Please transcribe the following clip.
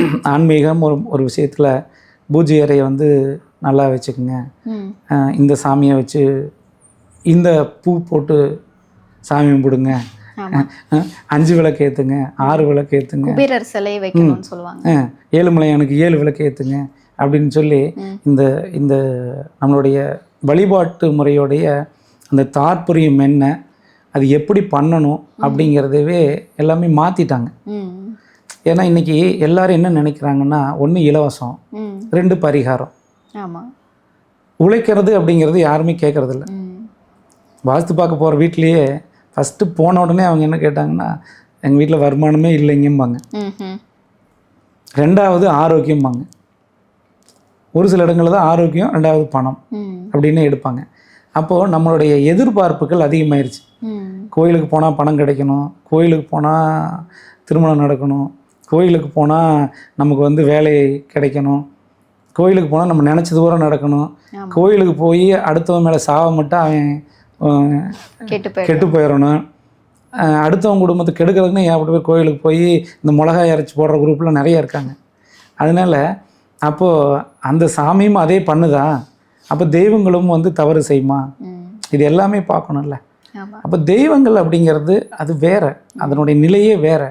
ஆன்மீகம் ஒரு ஒரு விஷயத்தில் பூஜை அறையை வந்து நல்லா வச்சுக்கோங்க. இந்த சாமியை வச்சு இந்த பூ போட்டு சாமி கும்பிடுங்க. அஞ்சு விளக்கு ஏற்றுங்க ஆறு விளக்கு ஏற்றுங்க குபேரர் சிலை வைக்கணும்னு சொல்லுவாங்க. ஏழுமலையானுக்கு ஏழு விளக்கு ஏற்றுங்க அப்படின்னு சொல்லி. இந்த இந்த நம்மளுடைய வழிபாட்டு முறையோடைய அந்த தாற்பயம் என்ன அது எப்படி பண்ணணும் அப்படிங்கிறதவே எல்லாமே மாற்றிட்டாங்க ஏன்னா இன்னைக்கு எல்லாரும் என்ன நினைக்கிறாங்கன்னா ஒன்று இலவசம் ரெண்டு பரிகாரம். ஆமா. உழைக்கிறது அப்படிங்கிறது யாருமே கேட்கறதில்ல வாஸ்து பார்க்க போகிற வீட்லேயே ஃபஸ்ட்டு போன உடனே அவங்க என்ன கேட்டாங்கன்னா எங்கள் வீட்டில் வருமானமே இல்லைங்கம்பாங்க. ரெண்டாவது ஆரோக்கியம்பாங்க. ஒரு சில இடங்களில் தான் ஆரோக்கியம் ரெண்டாவது பணம் அப்படின்னு எடுப்பாங்க. அப்போது நம்மளுடைய எதிர்பார்ப்புகள் அதிகமாயிருச்சு. கோயிலுக்கு போனால் பணம் கிடைக்கணும் கோயிலுக்கு போனால் திருமணம் நடக்கணும் கோயிலுக்கு போனால் நமக்கு வந்து வேலை கிடைக்கணும். கோயிலுக்கு போனால் நம்ம நினச்சது தூரம் நடக்கணும். கோயிலுக்கு போய் அடுத்தவன் மேலே சாவ மட்டும் அவன் கெட்டு போயிடணும். அடுத்தவங்க குடும்பத்தை கெடுக்கிறதுக்குன்னு ஏற்பட்ட பேர் கோயிலுக்கு போய் இந்த மிளகாய் அரைச்சி போடுற குரூப்லாம் நிறைய இருக்காங்க. அதனால அப்போது அந்த சாமியும் அதே பண்ணுதா? அப்போ தெய்வங்களும் வந்து தவறு செய்யுமா? இது எல்லாமே பார்க்கணும்ல. அப்போ தெய்வங்கள் அப்படிங்கிறது அது வேற. அதனுடைய நிலையே வேற.